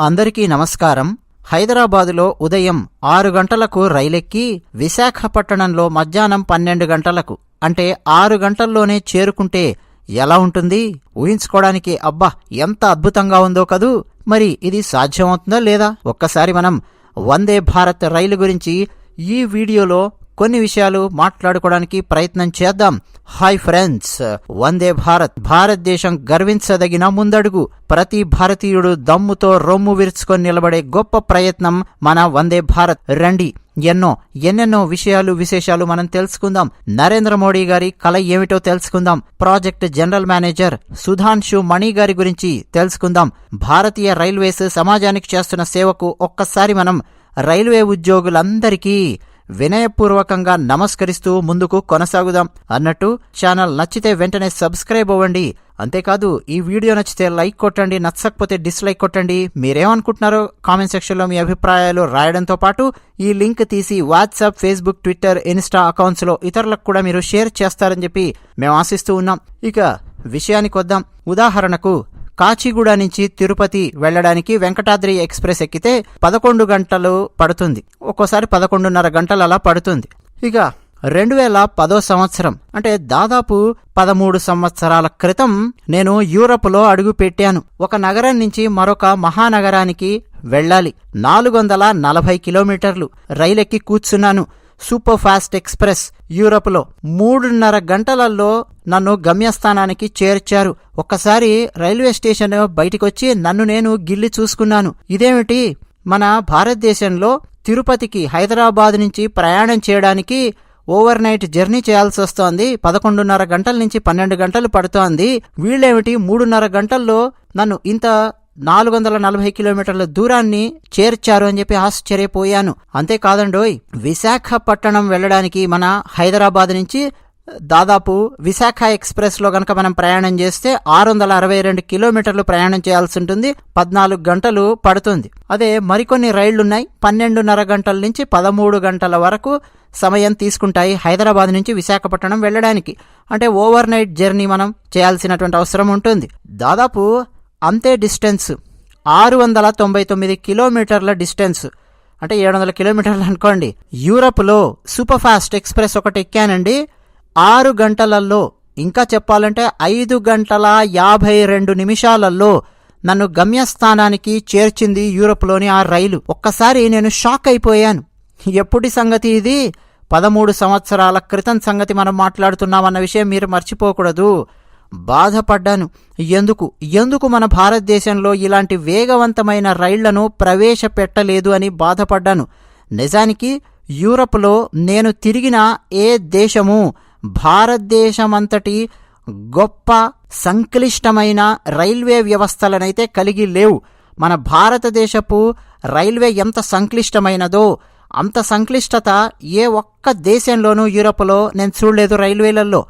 అందరికీ నమస్కారం. హైదరాబాదులో ఉదయం ఆరు గంటలకు రైలెక్కి విశాఖపట్టణంలో మధ్యాహ్నం పన్నెండు గంటలకు అంటే ఆరు గంటల్లోనే చేరుకుంటే ఎలా ఉంటుంది? ఊహించుకోవడానికి అబ్బా ఎంత అద్భుతంగా ఉందో కదూ! మరి ఇది సాధ్యమవుతుందా లేదా? ఒక్కసారి మనం వందే భారత్ రైలు గురించి ఈ వీడియోలో కొన్ని విషయాలు మాట్లాడుకోవడానికి ప్రయత్నం చేద్దాం. Hi friends Vande Bharat. భారతదేశం గర్వించదగిన ముందడుగు. ప్రతి భారతీయుడు దమ్ముతో రొమ్ము విరుచుకొని నిలబడే గొప్ప ప్రయత్నం మన వందే భారత్. రండి ఎన్నో ఎన్నెన్నో విషయాలు విశేషాలు మనం తెలుసుకుందాం. నరేంద్ర మోడీ గారి కళ ఏమిటో తెలుసుకుందాం. Project general manager Sudhanshu Mani గారి గురించి తెలుసుకుందాం. భారతీయ రైల్వేస్ సమాజానికి చేస్తున్న సేవకు ఒక్కసారి మనం రైల్వే ఉద్యోగులందరికీ వినయపూర్వకంగా నమస్కరిస్తూ ముందుకు కొనసాగుదాం అన్నట్టు ఛానల్ నచ్చితే వెంటనే సబ్స్క్రైబ్ అవ్వండి. అంతేకాదు ఈ వీడియో నచ్చితే లైక్ కొట్టండి నచ్చకపోతే డిస్లైక్ కొట్టండి. మీరేమనుకుంటున్నారో కామెంట్ సెక్షన్లో మీ అభిప్రాయాలు రాయడంతో పాటు ఈ లింక్ తీసి వాట్సాప్ ఫేస్బుక్ ట్విట్టర్ ఇన్స్టా అకౌంట్స్లో ఇతరులకు కూడా మీరు షేర్ చేస్తారని చెప్పి మేము ఆశిస్తూ ఉన్నాం. ఇక విషయానికి వద్దాం ఉదాహరణకు కాచిగూడ నుంచి తిరుపతి వెళ్ళడానికి వెంకటాద్రి ఎక్స్ప్రెస్ ఎక్కితే పదకొండు గంటలు పడుతుంది. ఒక్కోసారి పదకొండున్నర గంటలు అలా పడుతుంది. ఇక రెండు వేల పదో సంవత్సరం అంటే దాదాపు పదమూడు సంవత్సరాల క్రితం నేను యూరప్లో అడుగు పెట్టాను. ఒక నగరం నుంచి మరొక మహానగరానికి వెళ్ళాలి. నాలుగు వందల నలభై కిలోమీటర్లు రైలెక్కి కూర్చున్నాను. సూపర్ ఫాస్ట్ ఎక్స్ప్రెస్ యూరప్లో మూడున్నర గంటలలో నన్ను గమ్యస్థానానికి చేర్చారు. ఒక్కసారి రైల్వే స్టేషన్ బయటికొచ్చి నన్ను నేను గిల్లి చూసుకున్నాను. ఇదేమిటి? మన భారతదేశంలో తిరుపతికి హైదరాబాద్ నుంచి ప్రయాణం చేయడానికి ఓవర్ నైట్ జర్నీ చేయాల్సి వస్తోంది. పదకొండున్నర గంటల నుంచి పన్నెండు గంటలు పడుతోంది. వీళ్ళేమిటి? మూడున్నర గంటల్లో నన్ను ఇంత నాలుగు వందల నలభై కిలోమీటర్ల దూరాన్ని చేర్చారు అని చెప్పి ఆశ్చర్యపోయాను. అంతేకాదండోయ్ విశాఖపట్టణం వెళ్ళడానికి మన హైదరాబాద్ నుంచి దాదాపు విశాఖ ఎక్స్ప్రెస్లో కనుక గనక మనం ప్రయాణం చేస్తే ఆరు వందల అరవై రెండు కిలోమీటర్లు ప్రయాణం చేయాల్సి ఉంటుంది. పద్నాలుగు గంటలు పడుతుంది. అదే మరికొన్ని రైళ్ళున్నాయి. పన్నెండున్నర గంటల నుంచి పదమూడు గంటల వరకు సమయం తీసుకుంటాయి హైదరాబాద్ నుంచి విశాఖపట్నం వెళ్ళడానికి. అంటే ఓవర్ నైట్ జర్నీ మనం చేయాల్సినటువంటి అవసరం ఉంటుంది. దాదాపు అంతే డిస్టెన్స్. ఆరు వందల తొంభై తొమ్మిది కిలోమీటర్ల డిస్టెన్స్. అంటే ఏడు వందల కిలోమీటర్లు అనుకోండి. యూరప్లో సూపర్ ఫాస్ట్ ఎక్స్ప్రెస్ ఒకటి ఎక్కానండి. ఆరు గంటలలో ఇంకా చెప్పాలంటే ఐదు గంటల యాభై రెండు నిమిషాలలో నన్ను గమ్యస్థానానికి చేర్చింది యూరప్లోని ఆ రైలు. ఒక్కసారి నేను షాక్ అయిపోయాను. ఎప్పటి సంగతి ఇది? పదమూడు సంవత్సరాల క్రితం సంగతి మనం మాట్లాడుతున్నామన్న విషయం మీరు మర్చిపోకూడదు. బాధపడ్డాను. ఎందుకు? ఎందుకు మన భారతదేశంలో ఇలాంటి వేగవంతమైన రైళ్ళను ప్రవేశపెట్టలేదు అని బాధపడ్డాను. నిజానికి యూరప్లో నేను తిరిగిన ఏ దేశము భారతదేశమంతటి గొప్ప సంక్లిష్టమైన రైల్వే వ్యవస్థలనైతే కలిగి లేవు. మన భారతదేశపు రైల్వే ఎంత సంక్లిష్టమైనదో అంత సంక్లిష్టత ఏ ఒక్క దేశంలోనూ యూరప్లో నేను చూడలేదు రైల్వేలలో.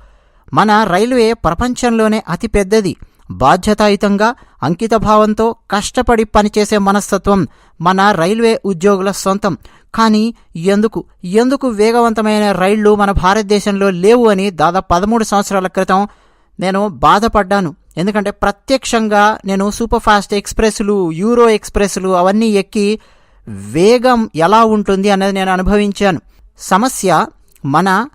మన రైల్వే ప్రపంచంలోనే అతి పెద్దది. బాధ్యతాయుతంగా అంకితభావంతో కష్టపడి పనిచేసే మనస్తత్వం మన రైల్వే ఉద్యోగుల సొంతం. కానీ ఎందుకు? ఎందుకు వేగవంతమైన రైళ్ళు మన భారతదేశంలో లేవు అని దాదాపు పదమూడు సంవత్సరాల క్రితం నేను బాధపడ్డాను. ఎందుకంటే ప్రత్యక్షంగా నేను సూపర్ ఫాస్ట్ ఎక్స్ప్రెస్లు యూరో ఎక్స్ప్రెస్లు అవన్నీ ఎక్కి వేగం ఎలా ఉంటుంది అనేది నేను అనుభవించాను. సమస్య మన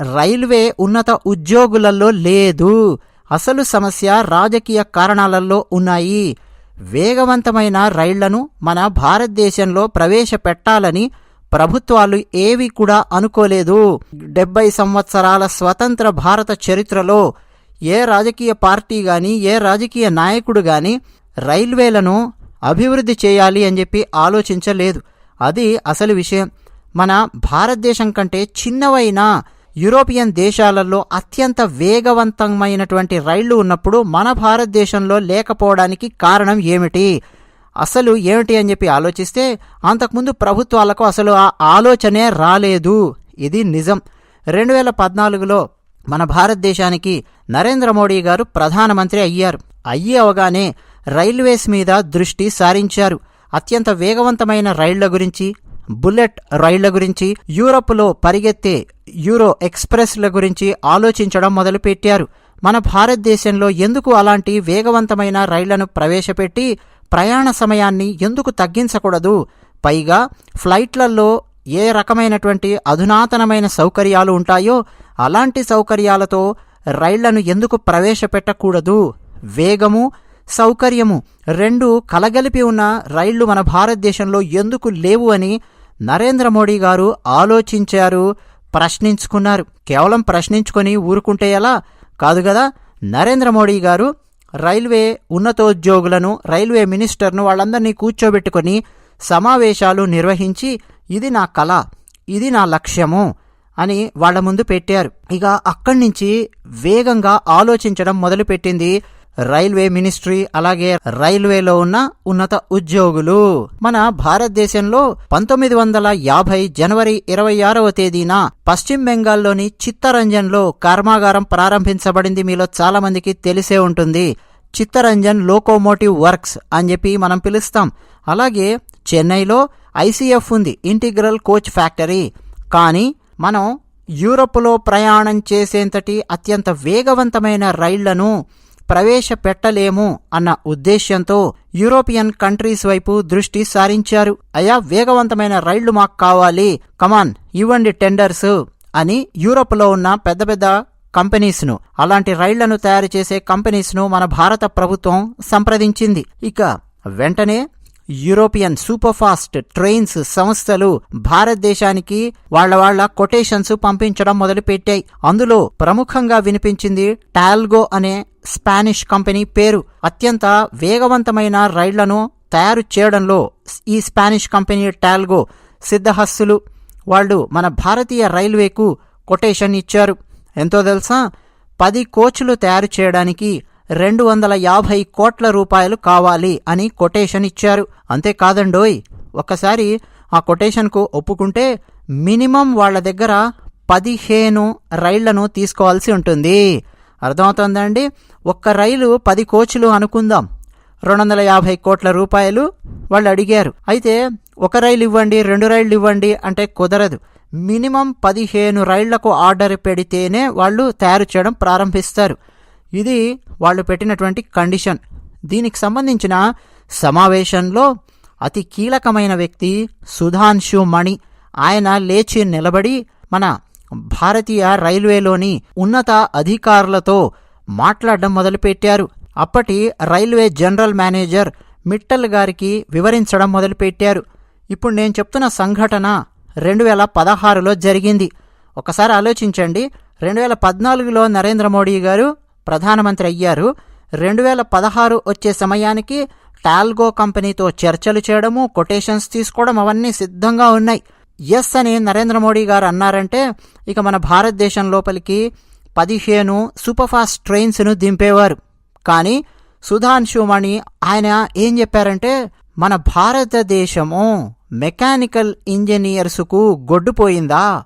రైల్వే ఉన్నత ఉద్యోగులలో లేదు. అసలు సమస్య రాజకీయ కారణాలలో ఉన్నాయి. వేగవంతమైన రైళ్ళను మన భారతదేశంలో ప్రవేశపెట్టాలని ప్రభుత్వాలు ఏవి కూడా అనుకోలేదు. డెబ్బై సంవత్సరాల స్వతంత్ర భారత చరిత్రలో ఏ రాజకీయ పార్టీ గాని ఏ రాజకీయ నాయకుడు గాని రైల్వేలను అభివృద్ధి చేయాలి అని చెప్పి ఆలోచించలేదు. అది అసలు విషయం. మన భారతదేశం కంటే చిన్నవైన యూరోపియన్ దేశాలలో అత్యంత వేగవంతమైనటువంటి రైళ్ళు ఉన్నప్పుడు మన భారతదేశంలో లేకపోవడానికి కారణం ఏమిటి? అసలు ఏమిటి అని చెప్పి ఆలోచిస్తే అంతకుముందు ప్రభుత్వాలకు అసలు ఆ ఆలోచనే రాలేదు. ఇది నిజం. రెండు వేల పద్నాలుగులో మన భారతదేశానికి నరేంద్ర మోడీ గారు ప్రధానమంత్రి అయ్యారు. అయ్యి అవగానే రైల్వేస్ మీద దృష్టి సారించారు. అత్యంత వేగవంతమైన రైళ్ళ గురించి బుల్లెట్ రైళ్ళ గురించి యూరప్లో పరిగెత్తే యూరో ఎక్స్ప్రెస్ల గురించి ఆలోచించడం మొదలుపెట్టారు. మన భారతదేశంలో ఎందుకు అలాంటి వేగవంతమైన రైళ్ళను ప్రవేశపెట్టి ప్రయాణ సమయాన్ని ఎందుకు తగ్గించకూడదు? పైగా ఫ్లైట్లలో ఏ రకమైనటువంటి అధునాతనమైన సౌకర్యాలు ఉంటాయో అలాంటి సౌకర్యాలతో రైళ్ళను ఎందుకు ప్రవేశపెట్టకూడదు? వేగము సౌకర్యము రెండు కలగలిపి ఉన్న రైళ్ళు మన భారతదేశంలో ఎందుకు లేవు అని నరేంద్ర మోడీ గారు ఆలోచించారు ప్రశ్నించుకున్నారు. కేవలం ప్రశ్నించుకొని ఊరుకుంటే ఎలా? కాదు కదా నరేంద్ర మోడీ గారు రైల్వే ఉన్నతోద్యోగులను రైల్వే మినిస్టర్ను వాళ్ళందరినీ కూర్చోబెట్టుకొని సమావేశాలు నిర్వహించి ఇది నా కళ ఇది నా లక్ష్యము అని వాళ్ళ ముందు పెట్టారు. ఇక అక్కడి నుంచి వేగంగా ఆలోచించడం మొదలుపెట్టింది రైల్వే మినిస్ట్రీ అలాగే రైల్వేలో ఉన్న ఉన్నత ఉద్యోగులు. మన భారతదేశంలో పంతొమ్మిది వందల యాభై జనవరి ఇరవై ఆరవ తేదీన పశ్చిమ బెంగాల్లోని చిత్తరంజన్లో కర్మాగారం ప్రారంభించబడింది మీలో చాలా మందికి తెలిసే ఉంటుంది. చిత్తరంజన్ లోకోమోటివ్ వర్క్స్ అని చెప్పి మనం పిలుస్తాం. అలాగే చెన్నైలో ఐసీఎఫ్ ఉంది ఇంటిగ్రల్ కోచ్ ఫ్యాక్టరీ. కానీ మనం యూరప్లో ప్రయాణం చేసేంతటి అత్యంత వేగవంతమైన రైళ్ళను ప్రవేశపెట్టలేము అన్న ఉద్దేశ్యంతో యూరోపియన్ కంట్రీస్ వైపు దృష్టి సారించారు. అయా వేగవంతమైన రైళ్ళు మాకు కావాలి. కమాన్ ఇవ్వండి టెండర్స్ అని యూరోప్లో ఉన్న పెద్ద పెద్ద కంపెనీస్ను అలాంటి రైళ్ళను తయారు చేసే కంపెనీస్ను మన భారత ప్రభుత్వం సంప్రదించింది. ఇక వెంటనే యూరోపియన్ సూపర్ ఫాస్ట్ ట్రైన్స్ సంస్థలు భారతదేశానికి వాళ్ళ వాళ్ళ కొటేషన్స్ పంపించడం మొదలుపెట్టాయి. అందులో ప్రముఖంగా వినిపించింది టాల్గో అనే స్పానిష్ కంపెనీ పేరు అత్యంత వేగవంతమైన రైళ్ళను తయారు చేయడంలో ఈ స్పానిష్ కంపెనీ టాల్గో సిద్ధహస్తులు వాళ్ళు మన భారతీయ రైల్వేకు కొటేషన్ ఇచ్చారు. ఎంతో తెలుసా? పది కోచ్లు తయారు చేయడానికి రెండు వందల యాభై కోట్ల రూపాయలు కావాలి అని కొటేషన్ ఇచ్చారు. అంతేకాదండోయ్ ఒకసారి ఆ కొటేషన్కు ఒప్పుకుంటే మినిమం వాళ్ళ దగ్గర పదిహేను రైళ్ళను తీసుకోవాల్సి ఉంటుంది. అర్థమవుతుందండి ఒక్క రైలు పది కోచ్లు అనుకుందాం. రెండు వందల యాభై కోట్ల రూపాయలు వాళ్ళు అడిగారు. అయితే ఒక రైలు ఇవ్వండి రెండు రైళ్ళు ఇవ్వండి అంటే కుదరదు. మినిమం పదిహేను రైళ్ళకు ఆర్డర్ పెడితేనే వాళ్ళు తయారు చేయడం ప్రారంభిస్తారు. ఇది వాళ్ళు పెట్టినటువంటి కండిషన్. దీనికి సంబంధించిన సమావేశంలో అతి కీలకమైన వ్యక్తి సుధాంశు మణి. ఆయన లేచి నిలబడి మన భారతీయ రైల్వేలోని ఉన్నత అధికారులతో మాట్లాడడం మొదలుపెట్టారు. అప్పటి రైల్వే జనరల్ మేనేజర్ మిట్టల్ గారికి వివరించడం మొదలుపెట్టారు. ఇప్పుడు నేను చెప్తున్న సంఘటన రెండు వేల పదహారులో జరిగింది. ఒకసారి ఆలోచించండి. రెండు వేల పద్నాలుగులో నరేంద్ర మోడీ గారు ప్రధానమంత్రి అయ్యారు. రెండు వేల పదహారు వచ్చే సమయానికి టాల్గో కంపెనీతో చర్చలు చేయడము కొటేషన్స్ తీసుకోవడం అవన్నీ సిద్ధంగా ఉన్నాయి. ఎస్ అని నరేంద్ర మోడీ గారు అన్నారంటే ఇక మన భారతదేశం లోపలికి పదిహేను సూపర్ఫాస్ట్ ట్రైన్స్ను దింపేవారు. కానీ సుధాంశుమణి ఆయన ఏం చెప్పారంటే మన భారతదేశము మెకానికల్ ఇంజనీర్స్కు గొడ్డుపోయిందా?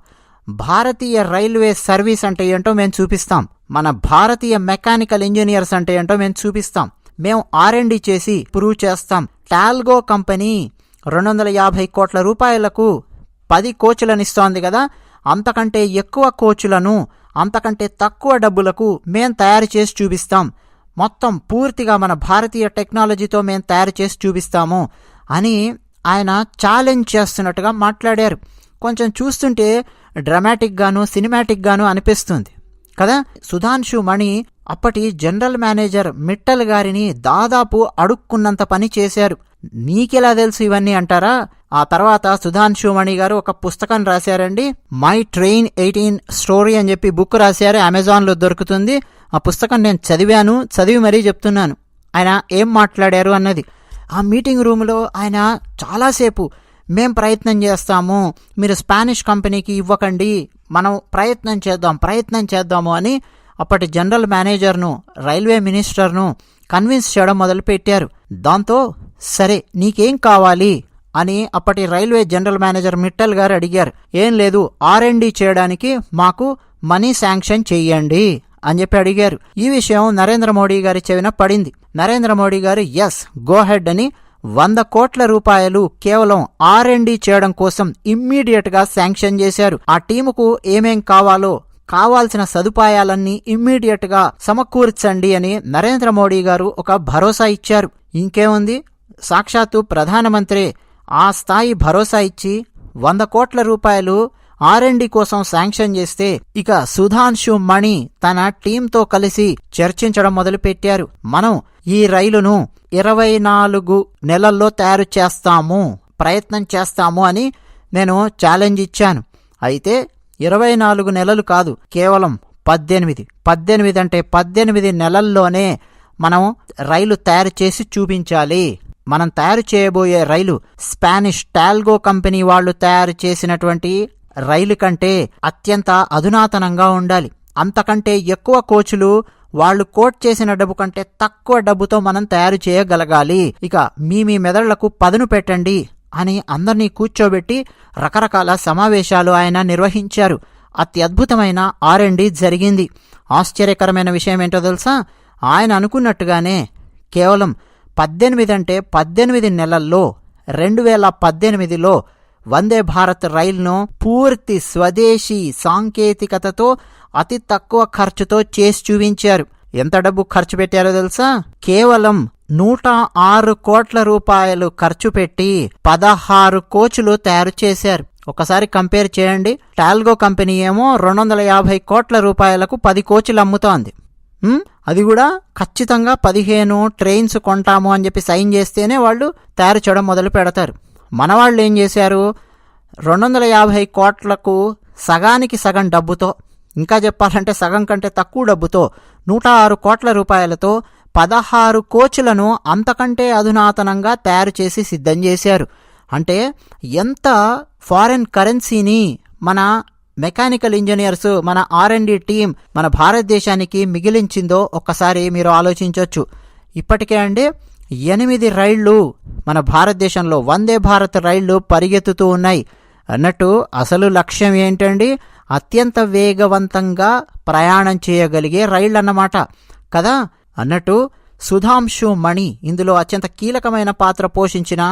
భారతీయ రైల్వే సర్వీస్ అంటే ఏంటో మేము చూపిస్తాం. మన భారతీయ మెకానికల్ ఇంజనీర్స్ అంటే ఏంటో మేము చూపిస్తాం. మేము ఆర్ఎండి చేసి ప్రూవ్ చేస్తాం. టాల్గో కంపెనీ రెండు వందల యాభై కోట్ల రూపాయలకు పది కోచ్లను ఇస్తోంది కదా అంతకంటే ఎక్కువ కోచ్లను అంతకంటే తక్కువ డబ్బులకు మేం తయారు చేసి చూపిస్తాం. మొత్తం పూర్తిగా మన భారతీయ టెక్నాలజీతో మేము తయారు చేసి చూపిస్తాము అని ఆయన ఛాలెంజ్ చేస్తున్నట్టుగా మాట్లాడారు. కొంచెం చూస్తుంటే డ్రమాటిక్గాను సినిమాటిక్గాను అనిపిస్తుంది. కదా సుధాంశు మణి అప్పటి జనరల్ మేనేజర్ మిట్టల్ గారిని దాదాపు అడుక్కున్నంత పని చేశారు. నీకెలా తెలుసు ఇవన్నీ అంటారా? ఆ తర్వాత సుధాంశు మణి గారు ఒక పుస్తకం రాశారండి మై ట్రైన్ ఎయిటీన్ స్టోరీ అని చెప్పి బుక్ రాశారు అమెజాన్లో దొరుకుతుంది. ఆ పుస్తకం నేను చదివాను చదివి మరీ చెప్తున్నాను. ఆయన ఏం మాట్లాడారు అన్నది. ఆ మీటింగ్ రూమ్లో ఆయన చాలాసేపు మేం ప్రయత్నం చేస్తాము మీరు స్పానిష్ కంపెనీకి ఇవ్వకండి మనం ప్రయత్నం చేద్దాం ప్రయత్నం చేద్దాము అని అప్పటి జనరల్ మేనేజర్ను రైల్వే మినిస్టర్ను కన్విన్స్ చేయడం మొదలుపెట్టారు. దాంతో సరే నీకేం కావాలి? అని అప్పటి రైల్వే జనరల్ మేనేజర్ మిట్టల్ గారు అడిగారు. ఏం లేదు ఆర్ చేయడానికి మాకు మనీ శాంక్షన్ చెయ్యండి అని చెప్పి అడిగారు. ఈ విషయం నరేంద్ర మోడీ గారి చెవిన పడింది. నరేంద్ర మోడీ గారు ఎస్ గో హెడ్ అని వంద కోట్ల రూపాయలు కేవలం ఆర్ చేయడం కోసం ఇమ్మీడియట్గా శాంక్షన్ చేశారు. ఆ టీముకు ఏమేం కావాలో కావాల్సిన సదుపాయాలన్నీ ఇమ్మీడియట్గా సమకూర్చండి అని నరేంద్ర మోడీ గారు ఒక భరోసా ఇచ్చారు. ఇంకేముంది? సాక్షాత్తు ప్రధానమంత్రి ఆ స్థాయి భరోసా ఇచ్చి వంద కోట్ల రూపాయలు ఆర్ఎండి కోసం శాంక్షన్ చేస్తే ఇక సుధాంశు మణి తన టీంతో కలిసి చర్చించడం మొదలుపెట్టారు. మనం ఈ రైలును ఇరవై నాలుగు నెలల్లో తయారు చేస్తాము ప్రయత్నం చేస్తాము అని నేను ఛాలెంజ్ ఇచ్చాను. అయితే ఇరవై నాలుగు నెలలు కాదు కేవలం పద్దెనిమిది. పద్దెనిమిది అంటే పద్దెనిమిది నెలల్లోనే మనం రైలు తయారు చేసి చూపించాలి. మనం తయారు చేయబోయే రైలు స్పానిష్ టాల్గో కంపెనీ వాళ్ళు తయారు చేసినటువంటి రైలు కంటే అత్యంత అధునాతనంగా ఉండాలి. అంతకంటే ఎక్కువ కోచులు వాళ్ళు కోట్ చేసిన డబ్బు కంటే తక్కువ డబ్బుతో మనం తయారు చేయగలగాలి. ఇక మీ మీ మెదళ్ళకు పదును పెట్టండి అని అందరినీ కూర్చోబెట్టి రకరకాల సమావేశాలు ఆయన నిర్వహించారు. అత్యద్భుతమైన ఆర్ అండ్ జరిగింది. ఆశ్చర్యకరమైన విషయం ఏంటో తెలుసా? ఆయన అనుకున్నట్టుగానే కేవలం పద్దెనిమిది అంటే పద్దెనిమిది నెలల్లో రెండు వేల పద్దెనిమిదిలో వందే భారత్ రైలును పూర్తి స్వదేశీ సాంకేతికతతో అతి తక్కువ ఖర్చుతో చేసి చూపించారు. ఎంత డబ్బు ఖర్చు పెట్టారో తెలుసా? కేవలం నూట ఆరు కోట్ల రూపాయలు ఖర్చు పెట్టి పదహారు కోచులు తయారు చేశారు. ఒకసారి కంపేర్ చేయండి. టాల్గో కంపెనీ ఏమో రెండు వందల యాభై కోట్ల రూపాయలకు పది కోచ్లు అమ్ముతోంది. అది కూడా ఖచ్చితంగా పదిహేను ట్రైన్స్ కొంటాము అని చెప్పి సైన్ చేస్తేనే వాళ్ళు తయారు చేయడం మొదలు పెడతారు. మన వాళ్ళు ఏం చేశారు? రెండు వందల యాభై కోట్లకు సగానికి సగం డబ్బుతో ఇంకా చెప్పాలంటే సగం కంటే తక్కువ డబ్బుతో నూట ఆరు కోట్ల రూపాయలతో పదహారు కోచ్లను అంతకంటే అధునాతనంగా తయారు చేసి సిద్ధం చేశారు. అంటే ఎంత ఫారెన్ కరెన్సీని మన మెకానికల్ ఇంజనీర్స్ మన ఆర్ అండ్ టీం మన భారతదేశానికి మిగిలించిందో ఒక్కసారి మీరు ఆలోచించవచ్చు ఇప్పటికే అండి ఎనిమిది రైళ్ళు మన భారతదేశంలో వందే భారత్ రైళ్ళు పరిగెత్తుతూ ఉన్నాయి. అన్నట్టు అసలు లక్ష్యం ఏంటండి అత్యంత వేగవంతంగా ప్రయాణం చేయగలిగే రైళ్ళు అన్నమాట కదా? అన్నట్టు సుధాంశు మణి ఇందులో అత్యంత కీలకమైన పాత్ర పోషించిన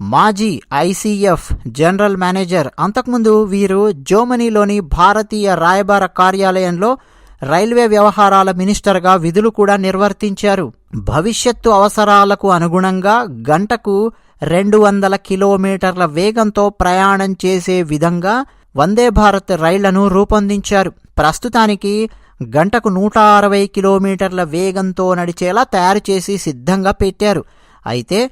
మాజీ ఐసీఎఫ్ జనరల్ మేనేజర్ అంతకుముందు వీరు జర్మనీలోని భారతీయ రాయబార కార్యాలయంలో రైల్వే వ్యవహారాల మినిస్టర్గా విధులు కూడా నిర్వర్తించారు. భవిష్యత్తు అవసరాలకు అనుగుణంగా గంటకు రెండు వందల కిలోమీటర్ల వేగంతో ప్రయాణం చేసే విధంగా వందే భారత్ రైళ్ళను రూపొందించారు. ప్రస్తుతానికి గంటకు నూట అరవై కిలోమీటర్ల వేగంతో నడిచేలా తయారు చేసి సిద్ధంగా పెట్టారు. అయితే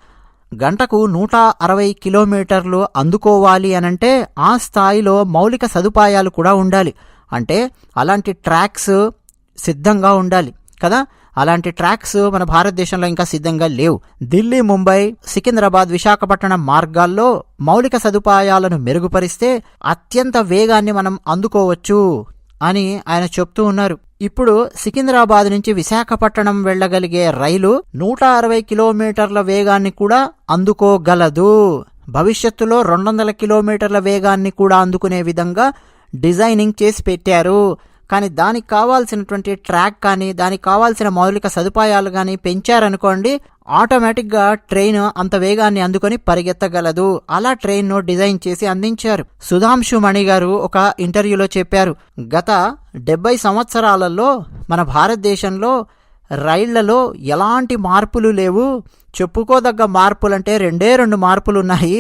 గంటకు నూట అరవై కిలోమీటర్లు అందుకోవాలి అనంటే ఆ స్థాయిలో మౌలిక సదుపాయాలు కూడా ఉండాలి. అంటే అలాంటి ట్రాక్స్ సిద్ధంగా ఉండాలి. కదా? అలాంటి ట్రాక్స్ మన భారతదేశంలో ఇంకా సిద్ధంగా లేవు. ఢిల్లీ ముంబై సికింద్రాబాద్ విశాఖపట్నం మార్గాల్లో మౌలిక సదుపాయాలను మెరుగుపరిస్తే అత్యంత వేగాన్ని మనం అందుకోవచ్చు. అని ఆయన చెప్తూ ఉన్నారు. ఇప్పుడు సికింద్రాబాద్ నుంచి విశాఖపట్నం వెళ్ళగలిగే రైలు నూట అరవై కిలోమీటర్ల వేగాన్ని కూడా అందుకోగలదు. భవిష్యత్తులో రెండు వందల కిలోమీటర్ల వేగాన్ని కూడా అందుకునే విధంగా డిజైనింగ్ చేసి పెట్టారు. కానీ దానికి కావాల్సినటువంటి ట్రాక్ కానీ దానికి కావాల్సిన మౌలిక సదుపాయాలు కానీ పెంచారనుకోండి ఆటోమేటిక్గా ట్రైన్ అంత వేగాన్ని అందుకొని పరిగెత్తగలదు. అలా ట్రైన్ను డిజైన్ చేసి అందించారు. సుధాంశు మణి గారు ఒక ఇంటర్వ్యూలో చెప్పారు గత డెబ్బై సంవత్సరాలలో మన భారతదేశంలో రైళ్ళలో ఎలాంటి మార్పులు లేవు. చెప్పుకోదగ్గ మార్పులంటే రెండే రెండు మార్పులు ఉన్నాయి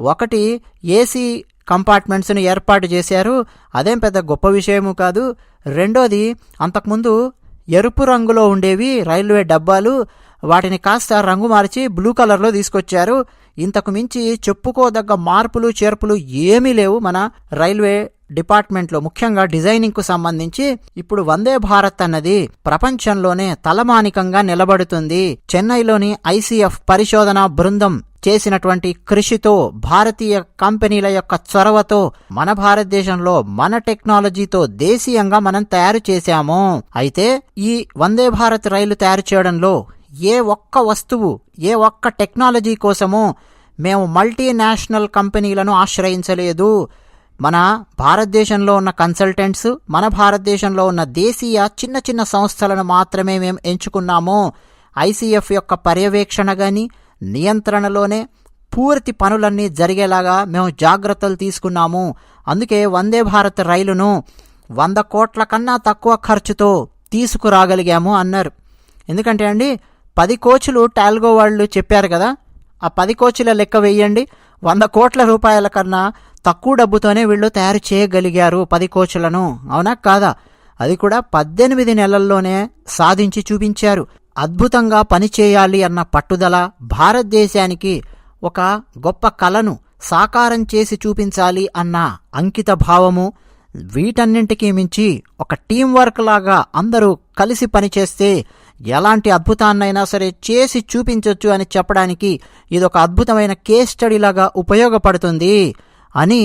ఒకటి ఏసీ కంపార్ట్మెంట్స్ను ఏర్పాటు చేశారు. అదేం పెద్ద గొప్ప విషయము కాదు. రెండోది అంతకుముందు ఎరుపు రంగులో ఉండేవి రైల్వే డబ్బాలు. వాటిని కాస్త రంగు మార్చి బ్లూ కలర్లో తీసుకొచ్చారు. ఇంతకు మించి చెప్పుకోదగ్గ మార్పులు చేర్పులు ఏమీ లేవు మన రైల్వే డిపార్ట్మెంట్లో ముఖ్యంగా డిజైనింగ్కు సంబంధించి. ఇప్పుడు వందే భారత్ అన్నది ప్రపంచంలోనే తలమానికంగా నిలబడుతుంది. చెన్నైలోని ఐసీఎఫ్ పరిశోధన బృందం చేసినటువంటి కృషితో భారతీయ కంపెనీల యొక్క చొరవతో మన భారతదేశంలో మన టెక్నాలజీతో దేశీయంగా మనం తయారు చేశాము. అయితే ఈ వందే భారత్ రైలు తయారు చేయడంలో ఏ ఒక్క వస్తువు ఏ ఒక్క టెక్నాలజీ కోసమో మేము మల్టీనేషనల్ కంపెనీలను ఆశ్రయించలేదు. మన భారతదేశంలో ఉన్న కన్సల్టెంట్స్ మన భారతదేశంలో ఉన్న దేశీయ చిన్న చిన్న సంస్థలను మాత్రమే మేము ఎంచుకున్నాము. ఐసీఎఫ్ యొక్క పర్యవేక్షణ కానీ నియంత్రణలోనే పూర్తి పనులన్నీ జరిగేలాగా మేము జాగ్రత్తలు తీసుకున్నాము. అందుకే వందే భారత్ రైలును వంద కోట్ల కన్నా తక్కువ ఖర్చుతో తీసుకురాగలిగాము అన్నారు. ఎందుకంటే అండి పది కోచులు టాల్గో వాళ్ళు చెప్పారు కదా ఆ పది కోచుల లెక్క వేయండి వంద కోట్ల రూపాయల కన్నా తక్కువ డబ్బుతోనే వీళ్ళు తయారు చేయగలిగారు పది కోచులను. అవునా కాదా? అది కూడా పద్దెనిమిది నెలల్లోనే సాధించి చూపించారు. అద్భుతంగా పనిచేయాలి అన్న పట్టుదల భారతదేశానికి ఒక గొప్ప కళను సాకారం చేసి చూపించాలి అన్న అంకిత భావము వీటన్నింటికీ మించి ఒక టీం వర్క్ లాగా అందరూ కలిసి పనిచేస్తే ఎలాంటి అద్భుతాన్నైనా సరే చేసి చూపించవచ్చు అని చెప్పడానికి ఇది ఒక అద్భుతమైన కేస్ స్టడీలాగా ఉపయోగపడుతుంది అని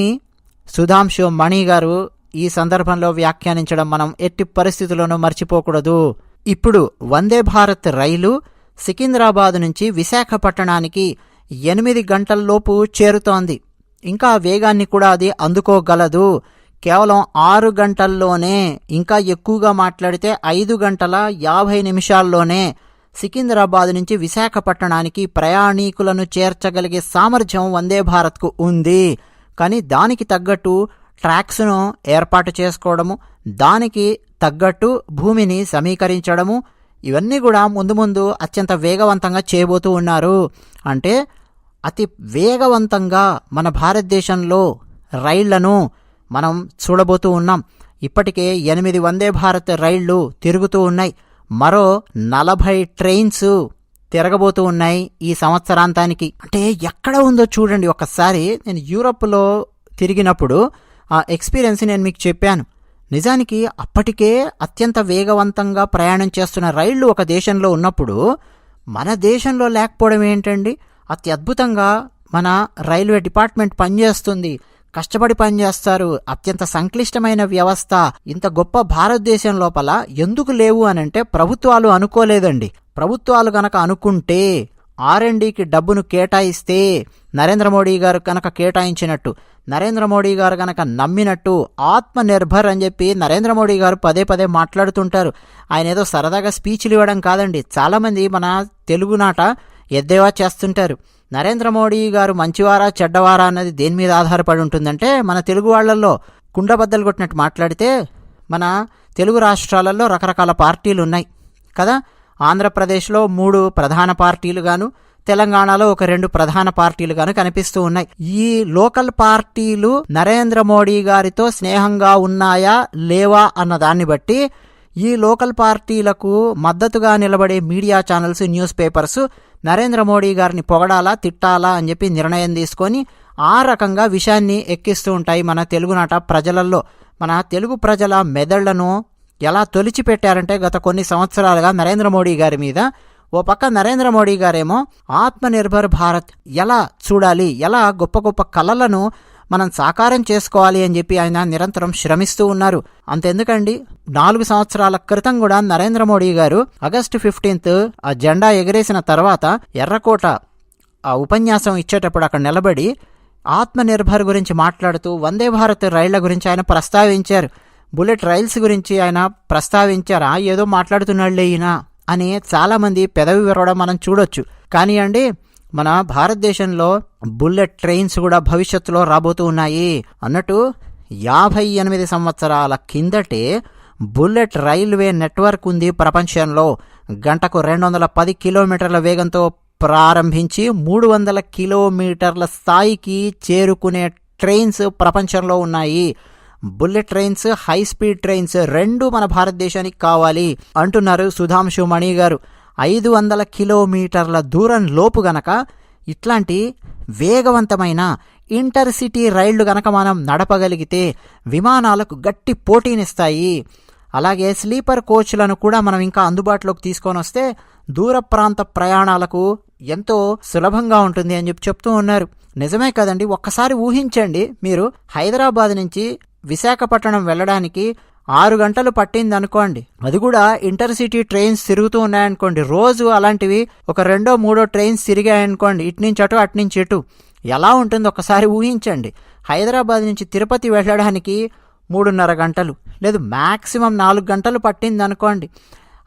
సుధాంశు మణి గారు ఈ సందర్భంలో వ్యాఖ్యానించడం మనం ఎట్టి పరిస్థితుల్లోనూ మర్చిపోకూడదు. ఇప్పుడు వందే భారత్ రైలు సికింద్రాబాద్ నుంచి విశాఖపట్టణానికి ఎనిమిది గంటల్లోపు చేరుతోంది. ఇంకా వేగాన్ని కూడా అది అందుకోగలదు. కేవలం ఆరు గంటల్లోనే ఇంకా ఎక్కువగా మాట్లాడితే ఐదు గంటల యాభై నిమిషాల్లోనే సికింద్రాబాద్ నుంచి విశాఖపట్టణానికి ప్రయాణికులను చేర్చగలిగే సామర్థ్యం వందే భారత్కు ఉంది. కానీ దానికి తగ్గట్టు ట్రాక్స్ను ఏర్పాటు చేసుకోవడము దానికి తగ్గట్టు భూమిని సమీకరించడము ఇవన్నీ కూడా ముందు ముందు అత్యంత వేగవంతంగా చేయబోతూ ఉన్నారు. అంటే అతి వేగవంతంగా మన భారతదేశంలో రైళ్ళను మనం చూడబోతూ ఉన్నాం. ఇప్పటికే ఎనిమిది వందే భారత్ రైళ్ళు తిరుగుతూ ఉన్నాయి. మరో నలభై ట్రైన్స్ తిరగబోతూ ఉన్నాయి ఈ సంవత్సరాంతానికి. అంటే ఎక్కడ ఉందో చూడండి. ఒకసారి నేను యూరప్లో తిరిగినప్పుడు ఆ ఎక్స్పీరియన్స్ నేను మీకు చెప్పాను. నిజానికి అప్పటికే అత్యంత వేగవంతంగా ప్రయాణం చేస్తున్న రైళ్ళు ఒక దేశంలో ఉన్నప్పుడు మన దేశంలో లేకపోవడం ఏంటండి? అతి అద్భుతంగా మన రైల్వే డిపార్ట్మెంట్ పనిచేస్తుంది. కష్టపడి పనిచేస్తారు. అత్యంత సంక్లిష్టమైన వ్యవస్థ. ఇంత గొప్ప భారతదేశం లోపల ఎందుకు లేవు అనంటే ప్రభుత్వాలు అనుకోలేదండి. ప్రభుత్వాలు గనక అనుకుంటే ఆర్ఎండికి డబ్బును కేటాయిస్తే నరేంద్ర మోడీ గారు కనుక కేటాయించినట్టు నరేంద్ర మోడీ గారు కనుక నమ్మినట్టు ఆత్మ నిర్భర్ అని చెప్పి నరేంద్ర మోడీ గారు పదే పదే మాట్లాడుతుంటారు. ఆయన ఏదో సరదాగా స్పీచ్లు ఇవ్వడం కాదండి. చాలామంది మన తెలుగునాట ఎద్దేవా చేస్తుంటారు. నరేంద్ర మోడీ గారు మంచివారా చెడ్డవారా అన్నది దేని మీద ఆధారపడి ఉంటుందంటే మన తెలుగు వాళ్ళల్లో కుండబద్దలు కొట్టినట్టు మాట్లాడితే మన తెలుగు రాష్ట్రాలలో రకరకాల పార్టీలు ఉన్నాయి కదా. ఆంధ్రప్రదేశ్లో మూడు ప్రధాన పార్టీలుగాను తెలంగాణలో ఒక రెండు ప్రధాన పార్టీలుగాను కనిపిస్తూ ఉన్నాయి. ఈ లోకల్ పార్టీలు నరేంద్ర మోడీ గారితో స్నేహంగా ఉన్నాయా లేవా అన్న దాన్ని బట్టి ఈ లోకల్ పార్టీలకు మద్దతుగా నిలబడే media channels news papers Narendra Modi గారిని పొగడాలా తిట్టాలా అని చెప్పి నిర్ణయం తీసుకొని ఆ రకంగా విషయాన్ని ఎక్కిస్తూ ఉంటాయి మన తెలుగునాట ప్రజలలో మన తెలుగు ప్రజల మెదళ్ళను ఎలా తొలిచిపెట్టారంటే గత కొన్ని సంవత్సరాలుగా నరేంద్ర మోడీ గారి మీద ఓ పక్క నరేంద్ర మోడీ గారేమో ఆత్మనిర్భర్ భారత్ ఎలా చూడాలి ఎలా గొప్ప గొప్ప కళలను మనం సాకారం చేసుకోవాలి అని చెప్పి ఆయన నిరంతరం శ్రమిస్తూ ఉన్నారు. అంతెందుకండి? నాలుగు సంవత్సరాల క్రితం కూడా నరేంద్ర మోడీ గారు ఆగస్టు ఫిఫ్టీన్త్ ఆ జెండా ఎగరేసిన తర్వాత ఎర్రకోట ఆ ఉపన్యాసం ఇచ్చేటప్పుడు అక్కడ నిలబడి ఆత్మనిర్భర్ గురించి మాట్లాడుతూ వందే భారత్ రైళ్ళ గురించి ఆయన ప్రస్తావించారు. బుల్లెట్ రైల్స్ గురించి ఆయన ప్రస్తావించారా? ఏదో మాట్లాడుతున్నాడులే ఈయన. అని చాలామంది పెదవి విరవడం మనం చూడొచ్చు. కానీ అండి మన భారతదేశంలో బుల్లెట్ ట్రైన్స్ కూడా భవిష్యత్తులో రాబోతూ ఉన్నాయి. అన్నట్టు యాభై ఎనిమిది సంవత్సరాల కిందటే బుల్లెట్ రైల్వే నెట్వర్క్ ఉంది ప్రపంచంలో. గంటకు రెండు వందల పది కిలోమీటర్ల వేగంతో ప్రారంభించి మూడు వందల కిలోమీటర్ల స్థాయికి చేరుకునే ట్రైన్స్ ప్రపంచంలో ఉన్నాయి. Bullet trains high speed trains రెండు మన భారతదేశానికి కావాలి అంటున్నారు సుధాంశు మణి గారు. ఐదు వందల కిలోమీటర్ల దూరం లోపు గనక ఇట్లాంటి వేగవంతమైన ఇంటర్సిటీ రైళ్ళు గనక మనం నడపగలిగితే విమానాలకు గట్టి పోటీనిస్తాయి. అలాగే స్లీపర్ కోచ్లను కూడా మనం ఇంకా అందుబాటులోకి తీసుకొని వస్తే దూర ప్రాంత ప్రయాణాలకు ఎంతో సులభంగా ఉంటుంది అని చెప్పి చెప్తూ ఉన్నారు. నిజమే కదండి? ఒక్కసారి ఊహించండి మీరు హైదరాబాద్ నుంచి విశాఖపట్నం వెళ్ళడానికి ఆరు గంటలు పట్టింది అనుకోండి అది కూడా ఇంటర్సిటీ ట్రైన్స్ తిరుగుతూ ఉన్నాయనుకోండి. రోజు అలాంటివి ఒక రెండో మూడో ట్రైన్స్ తిరిగాయనుకోండి. ఇటు నుంచి అటు అటు నుంచి ఇటు. ఎలా ఉంటుందో ఒకసారి ఊహించండి. హైదరాబాద్ నుంచి తిరుపతి వెళ్ళడానికి మూడున్నర గంటలు లేదు మ్యాక్సిమం నాలుగు గంటలు పట్టింది అనుకోండి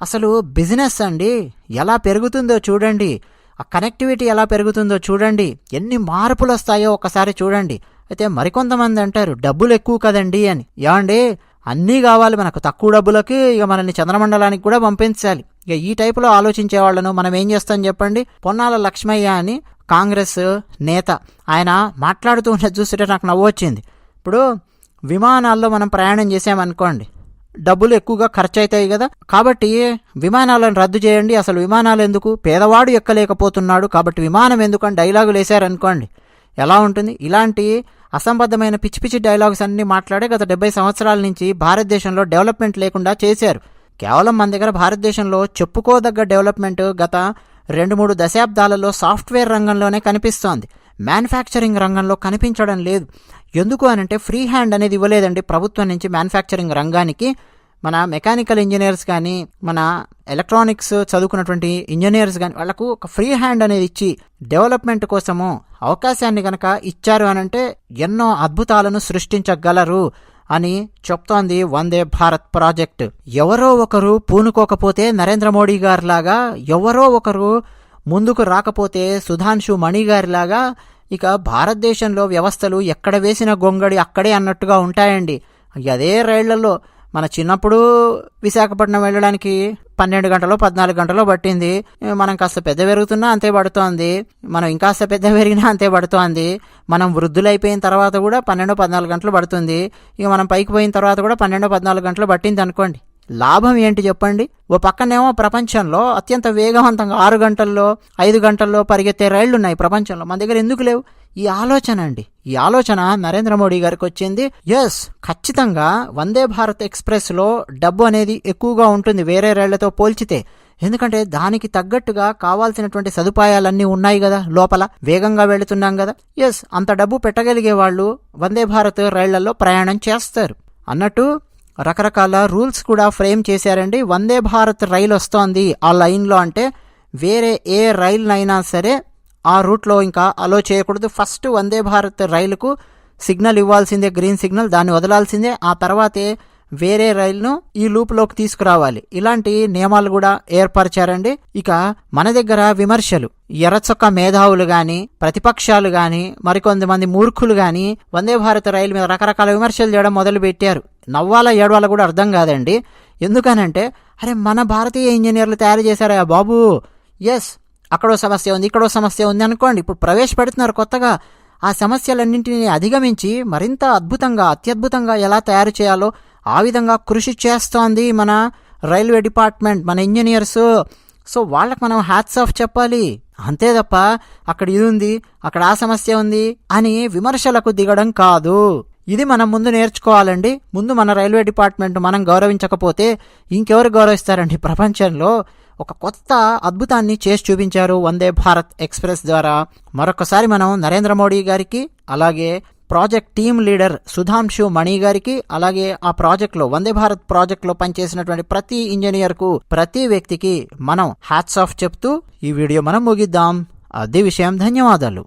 అసలు బిజినెస్ అండి ఎలా పెరుగుతుందో చూడండి. ఆ కనెక్టివిటీ ఎలా పెరుగుతుందో చూడండి. ఎన్ని మార్పులు వస్తాయో ఒకసారి చూడండి. అయితే మరికొంతమంది అంటారు డబ్బులు ఎక్కువ కదండి అని. యాండి అన్నీ కావాలి మనకు తక్కువ డబ్బులకి ఇక మనల్ని చంద్రమండలానికి కూడా పంపించాలి. ఇక ఈ టైపులో ఆలోచించే వాళ్ళను మనం ఏం చేస్తాం చెప్పండి? పొన్నాల లక్ష్మయ్య అని కాంగ్రెస్ నేత ఆయన మాట్లాడుతూ ఉన్న చూస్తుంటే నాకు నవ్వు వచ్చింది. ఇప్పుడు విమానాల్లో మనం ప్రయాణం చేసామనుకోండి డబ్బులు ఎక్కువగా ఖర్చు అవుతాయి కదా. కాబట్టి విమానాలను రద్దు చేయండి. అసలు విమానాలు ఎందుకు? పేదవాడు ఎక్కలేకపోతున్నాడు కాబట్టి విమానం ఎందుకు అని డైలాగులు వేశారనుకోండి ఎలా ఉంటుంది? ఇలాంటి అసంబద్ధమైన పిచ్చి పిచ్చి డైలాగ్స్ అన్ని మాట్లాడే గత డెబ్బై సంవత్సరాల నుంచి భారతదేశంలో డెవలప్మెంట్ లేకుండా చేశారు. కేవలం మన దగ్గర భారతదేశంలో చెప్పుకోదగ్గ డెవలప్మెంట్ గత రెండు మూడు దశాబ్దాలలో సాఫ్ట్వేర్ రంగంలోనే కనిపిస్తోంది. మ్యానుఫ్యాక్చరింగ్ రంగంలో కనిపించడం లేదు. ఎందుకు అనంటే ఫ్రీ హ్యాండ్ అనేది ఇవ్వలేదండి ప్రభుత్వం నుంచి మ్యానుఫ్యాక్చరింగ్ రంగానికి. మన మెకానికల్ ఇంజనీర్స్ కానీ మన ఎలక్ట్రానిక్స్ చదువుకున్నటువంటి ఇంజనీర్స్ కానీ వాళ్ళకు ఒక ఫ్రీ హ్యాండ్ అనేది ఇచ్చి డెవలప్మెంట్ కోసము అవకాశాన్ని కనుక ఇచ్చారు అనంటే ఎన్నో అద్భుతాలను సృష్టించగలరు అని చెప్తోంది వందే భారత్ ప్రాజెక్ట్. ఎవరో ఒకరు పూనుకోకపోతే నరేంద్ర మోడీ గారిలాగా ఎవరో ఒకరు ముందుకు రాకపోతే సుధాంశు మణి గారిలాగా ఇక భారతదేశంలో వ్యవస్థలు ఎక్కడ వేసిన గొంగడి అక్కడే అన్నట్టుగా ఉంటాయండి. అదే రైళ్ళలో మన చిన్నప్పుడు విశాఖపట్నం వెళ్ళడానికి పన్నెండు గంటలో పద్నాలుగు గంటలో పట్టింది. మనం కాస్త పెద్ద పెరుగుతున్నా అంతే పడుతోంది. మనం ఇంకాస్త పెద్ద పెరిగినా అంతే పడుతోంది. మనం వృద్ధులైపోయిన తర్వాత కూడా పన్నెండు పద్నాలుగు గంటలు పడుతుంది. ఇక మనం పైకి పోయిన తర్వాత కూడా పన్నెండు పద్నాలుగు గంటలు పట్టింది అనుకోండి. లాభం ఏంటి చెప్పండి? ఓ పక్కనేమో ప్రపంచంలో అత్యంత వేగవంతంగా ఆరు గంటల్లో ఐదు గంటల్లో పరిగెత్తే రైళ్ళు ఉన్నాయి ప్రపంచంలో. మన దగ్గర ఎందుకు లేవు? ఈ ఆలోచన అండి. ఈ ఆలోచన నరేంద్ర మోడీ గారికి వచ్చింది. ఎస్ ఖచ్చితంగా వందే భారత్ ఎక్స్ప్రెస్లో డబ్బు అనేది ఎక్కువగా ఉంటుంది వేరే రైళ్ళతో పోల్చితే. ఎందుకంటే దానికి తగ్గట్టుగా కావాల్సినటువంటి సదుపాయాలన్నీ ఉన్నాయి కదా లోపల. వేగంగా వెళుతున్నాం కదా. ఎస్ అంత డబ్బు పెట్టగలిగే వాళ్ళు వందే భారత్ రైళ్ళలో ప్రయాణం చేస్తారు. అన్నట్టు రకరకాల రూల్స్ కూడా ఫ్రేమ్ చేశారండి. వందే భారత్ రైలు వస్తోంది ఆ లైన్లో అంటే వేరే ఏ రైలునైనా సరే ఆ రూట్లో ఇంకా అలో చేయకూడదు. ఫస్ట్ వందే భారత్ రైలుకు సిగ్నల్ ఇవ్వాల్సిందే గ్రీన్ సిగ్నల్ దాన్ని వదలాల్సిందే. ఆ తర్వాతే వేరే రైలును ఈ లూప్లోకి తీసుకురావాలి. ఇలాంటి నియమాలు కూడా ఏర్పరిచారండి. ఇక మన దగ్గర విమర్శలు ఎర్రచొక్క మేధావులు గాని ప్రతిపక్షాలు గాని మరికొంతమంది మూర్ఖులు గాని వందే భారత్ రైలు మీద రకరకాల విమర్శలు చేయడం మొదలు పెట్టారు నవ్వాల ఏడవాల కూడా అర్థం కాదండి. ఎందుకనంటే అరే మన భారతీయ ఇంజనీర్లు తయారు చేశారా బాబు? ఎస్ అక్కడో సమస్య ఉంది ఇక్కడో సమస్య ఉంది అనుకోండి. ఇప్పుడు ప్రవేశపెడుతున్నారు కొత్తగా ఆ సమస్యలన్నింటినీ అధిగమించి మరింత అద్భుతంగా అత్యద్భుతంగా ఎలా తయారు చేయాలో ఆ విధంగా కృషి చేస్తోంది మన రైల్వే డిపార్ట్మెంట్ మన ఇంజనీర్స్. సో వాళ్ళకి మనం హ్యాట్స్ ఆఫ్ చెప్పాలి. అంతే తప్ప అక్కడ ఇది ఉంది అక్కడ ఆ సమస్య ఉంది అని విమర్శలకు దిగడం కాదు. ఇది మనం ముందు నేర్చుకోవాలండి. ముందు మన రైల్వే డిపార్ట్మెంట్ మనం గౌరవించకపోతే ఇంకెవరు గౌరవిస్తారండి ప్రపంచంలో? ఒక కొత్త అద్భుతాన్ని చేసి చూపించారు వందే భారత్ ఎక్స్ప్రెస్ ద్వారా. మరొకసారి మనం నరేంద్ర మోడీ గారికి అలాగే project team leader Sudhanshu Mani గారికి అలాగే ఆ ప్రాజెక్ట్లో వందే భారత్ ప్రాజెక్ట్లో పనిచేసినటువంటి ప్రతి ఇంజనీర్కు ప్రతి వ్యక్తికి మనం హ్యాట్స్ ఆఫ్ చెప్తూ ఈ వీడియో మనం ముగిద్దాం. అది విషయం. ధన్యవాదాలు.